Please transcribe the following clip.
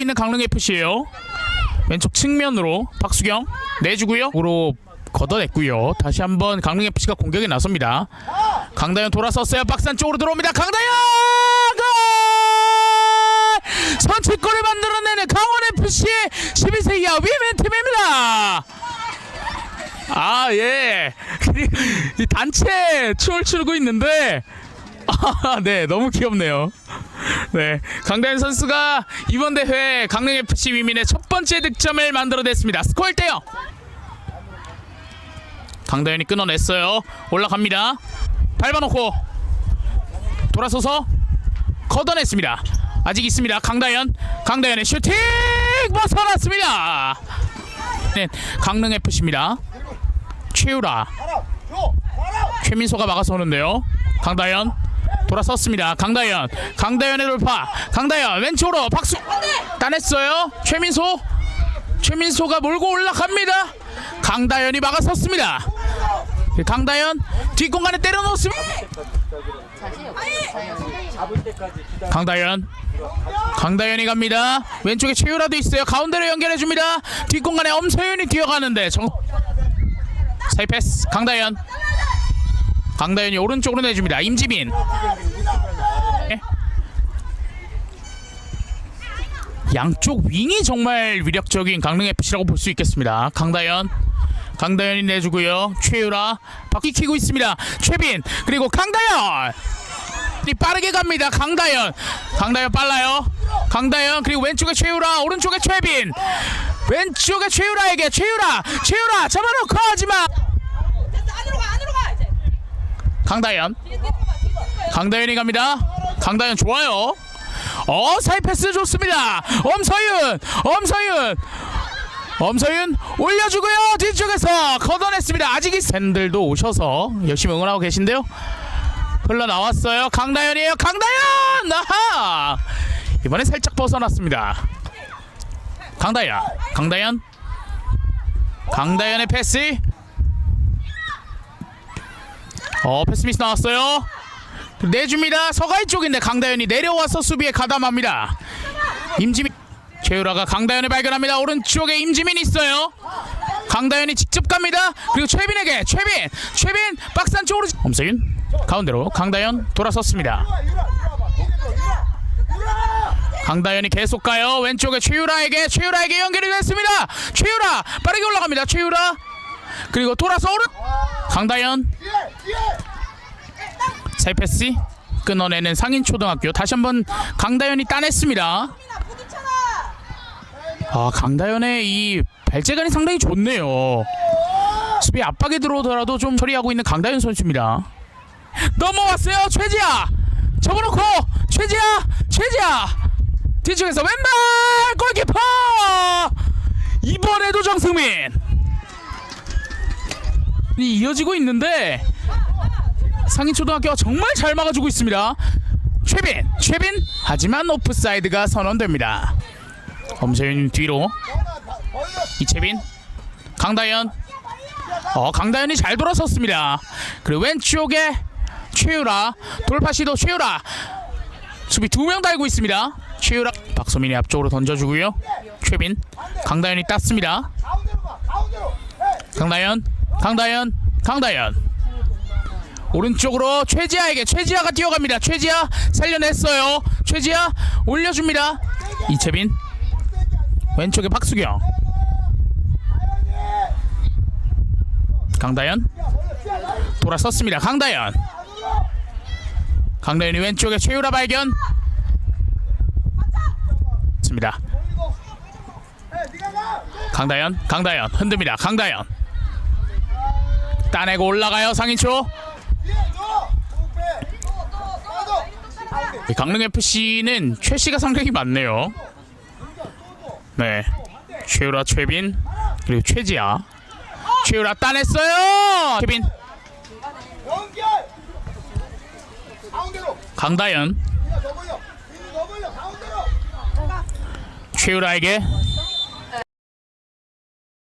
있는 강릉 FC예요. 왼쪽 측면으로 박수경 내주고요. 으로 걷어냈고요. 다시 한번 강릉 FC가 공격에 나섭니다. 강다현 돌아섰어요. 박산 쪽으로 들어옵니다. 강다현 골! 선취골을 만들어내는 강원 FC의 12세 이하 위멘 팀입니다. 아 예. 이 단체 춤을 추고 있는데 아, 네 너무 귀엽네요. 네, 강다현 선수가 이번 대회 강릉 FC 위민의 첫 번째 득점을 만들어냈습니다. 스코어 1대요. 강다현이 끊어냈어요. 올라갑니다. 밟아놓고 돌아서서 걷어냈습니다. 아직 있습니다. 강다현, 강다현의 슈팅 벗어났습니다. 네, 강릉 FC입니다. 최유라, 최민소가 막아서 오는데요. 강다현 돌아섰습니다. 강다현, 강다현의 돌파. 강다현 왼쪽으로 박수 따냈어요. 최민소, 최민소가 몰고 올라갑니다. 강다현이 막아섰습니다. 강다현 뒷공간에 때려놓습니다. 강다현, 강다현이 갑니다. 왼쪽에 최유라도 있어요. 가운데로 연결해 줍니다. 뒷공간에 엄서윤이 뛰어가는데 정 사이 패스 강다현 강다현이 오른쪽으로 내줍니다. 임지민. 예. 양쪽 윙이 정말 위력적인 강릉 FC라고 볼 수 있겠습니다. 강다현 강다현이 내주고요. 최유라 바퀴 키고 있습니다. 최빈 그리고 강다현 이 빠르게 갑니다. 강다현 강다현 빨라요. 강다현 그리고 왼쪽에 최유라 오른쪽에 최빈. 왼쪽에 최유라에게 최유라 최유라 잡아놓고 하지마 됐어 안으로 가 안으로 가 이제 강다현 강다현이 갑니다. 강다현 좋아요. 어 사이 패스 좋습니다. 엄서윤, 엄서윤, 엄서윤 올려주고요. 뒤쪽에서 걷어냈습니다. 아직 이 팬들도 오셔서 열심히 응원하고 계신데요. 흘러 나왔어요. 강다현이에요. 강다현! 아하! 이번에 살짝 벗어났습니다. 강다현, 강다현, 강다현의 패스. 어 패스 미스 나왔어요. 내줍니다. 서가이 쪽인데 강다현이 내려와서 수비에 가담합니다. 임지민 최유라가 강다현을 발견합니다. 오른쪽에 임지민 있어요. 강다현이 직접 갑니다. 그리고 최빈에게 최빈 최빈 박스 안쪽으로 엄서윤 가운데로 강다현 돌아섰습니다. 강다현이 계속 가요. 왼쪽에 최유라에게 최유라에게 연결이 됐습니다. 최유라 빠르게 올라갑니다. 최유라 그리고 돌아서 오른 강다현 사이패스 끊어내는 상인초등학교. 다시 한번 강다현이 따냈습니다. 아 강다현의 이 발재간이 상당히 좋네요. 수비 압박에 들어오더라도 좀 처리하고 있는 강다현 선수입니다. 넘어왔어요. 최지아! 접어놓고! 최지아! 최지아! 뒤쪽에서 왼발! 골키퍼! 이번에도 정승민! 이 이어지고 있는데 상인초등학교가 정말 잘 막아주고 있습니다. 최빈 최빈. 하지만 오프사이드가 선언됩니다. 엄세윤 뒤로. 이채빈. 강다현 어 강다현이 잘 돌아섰습니다. 그리고 왼쪽에 최유라. 돌파 시도 최유라. 수비 두 명 달고 있습니다. 최유라. 박소민이 앞쪽으로 던져주고요. 최빈. 강다현이 땄습니다. 강다현 강다현 강다현 오른쪽으로 최지아에게 최지아가 뛰어갑니다. 최지아 살려냈어요. 최지아 올려줍니다. 이채빈. 왼쪽에 박수경. 강다현 돌아섰습니다. 강다현 강다현이 왼쪽에 최유라 발견. 습니다. 강다현 강다현 흔듭니다. 강다현 따내고 올라가요 상인초 강릉 FC는 최 씨가 상당히 많네요. 네, 최유라, 최빈 그리고 최지아. 최유라 따냈어요. 최빈! 강다현! 최유라에게